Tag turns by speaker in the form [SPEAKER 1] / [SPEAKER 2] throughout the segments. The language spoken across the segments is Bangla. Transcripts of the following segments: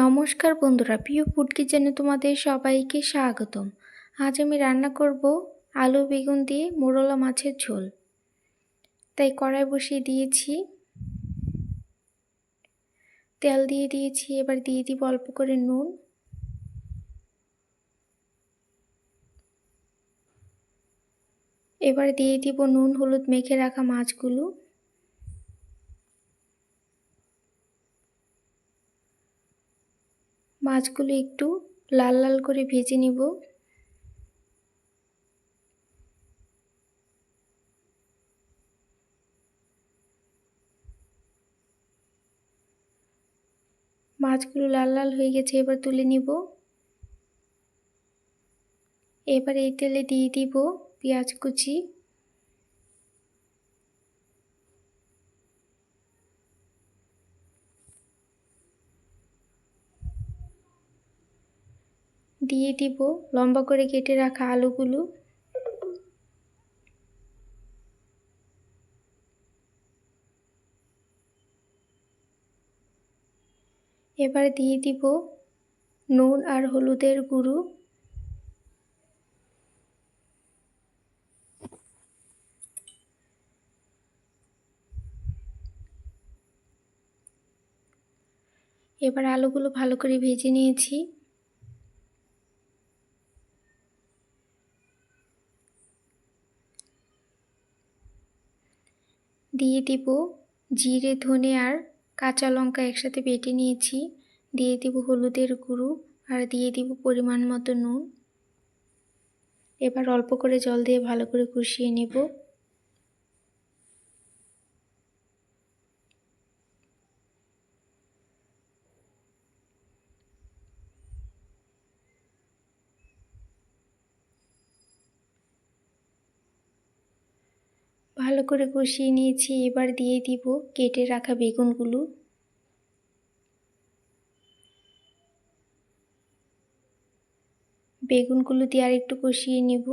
[SPEAKER 1] নমস্কার বন্ধুরা, প্রিয় ফুড কিচেনে তোমাদের সবাইকে স্বাগতম। আজ আমি রান্না করব আলু বেগুন দিয়ে মোরলা মাছের ঝোল। তাই কড়াই বসিয়ে দিয়েছি। তেল দিয়ে দিয়েছি, এবার দিয়ে দিব অল্প করে নুন। এবার দিয়ে দিব নুন, হলুদ মেখে রাখা মাছগুলো। মাছগুলো একটু লাল লাল করে ভেজে নিব। মাছগুলো লাল লাল হয়ে গেছে, এবার তুলে নিব। এবার এই তেলে দিয়ে দিব পেঁয়াজ কুচি। দিয়ে দিব। লম্বা করে কেটে রাখা আলুগুলো। এবার দিয়ে দিব নুন আর হলুদের গুঁড়ো। এবার আলুগুলো ভালো করে ভেজে নিয়েছি। দিয়ে দিব। জিরে, ধনে আর কাঁচা লঙ্কা একসাথে বেটে নিয়েছি। দিয়ে দিব হলুদের গুঁড়ো আর দিয়ে দিব পরিমাণ মতো নুন। এবার অল্প করে জল দিয়ে ভালো করে কষিয়ে নেব। ভালো করে কষিয়ে নিয়েছি, এবার দিয়ে দিব কেটে রাখা বেগুনগুলো। বেগুনগুলো দিয়ে আর একটু কষিয়ে নিব।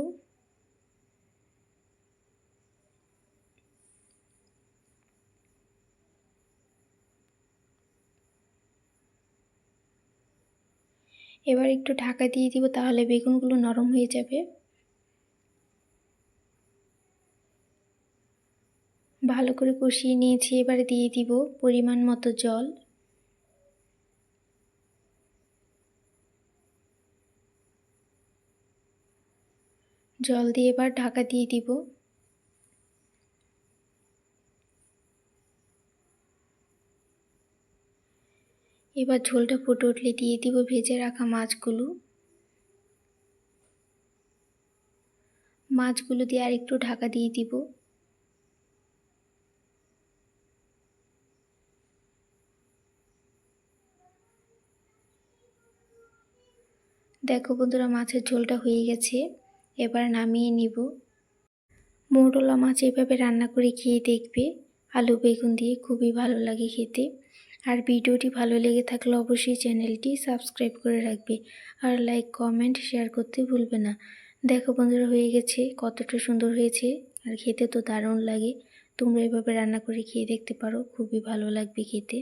[SPEAKER 1] এবার একটু ঢাকা দিয়ে দিব, তাহলে বেগুনগুলো নরম হয়ে যাবে। ভালো করে কষিয়ে নিয়েছি, এবারে দিয়ে দিব পরিমাণ মতো জল। জল দিয়ে এবার ঢাকা দিয়ে দিব। এবার ঝোলটা ফুটে উঠলে দিয়ে দিব ভেজে রাখা মাছগুলো। মাছগুলো দিয়ে আর একটু ঢাকা দিয়ে দিব। দেখো বন্ধুরা, মাছের ঝোলটা হয়ে গেছে। এবার নামিয়ে নিব। মোরলা মাছ এভাবে রান্না করে খেয়ে দেখবে। আলু বেগুন দিয়ে খুবই ভালো লাগে খেতে। আর ভিডিওটি ভালো লেগে থাকলে অবশ্যই চ্যানেলটি সাবস্ক্রাইব করে রাখবে। আর লাইক, কমেন্ট, শেয়ার করতে ভুলবে না। দেখো বন্ধুরা, হয়ে গেছে। কতটা সুন্দর হয়েছে। আর খেতে তো দারুণ লাগে। তোমরা এভাবে রান্না করে খেয়ে দেখতে পারো। খুবই ভালো লাগবে খেতে।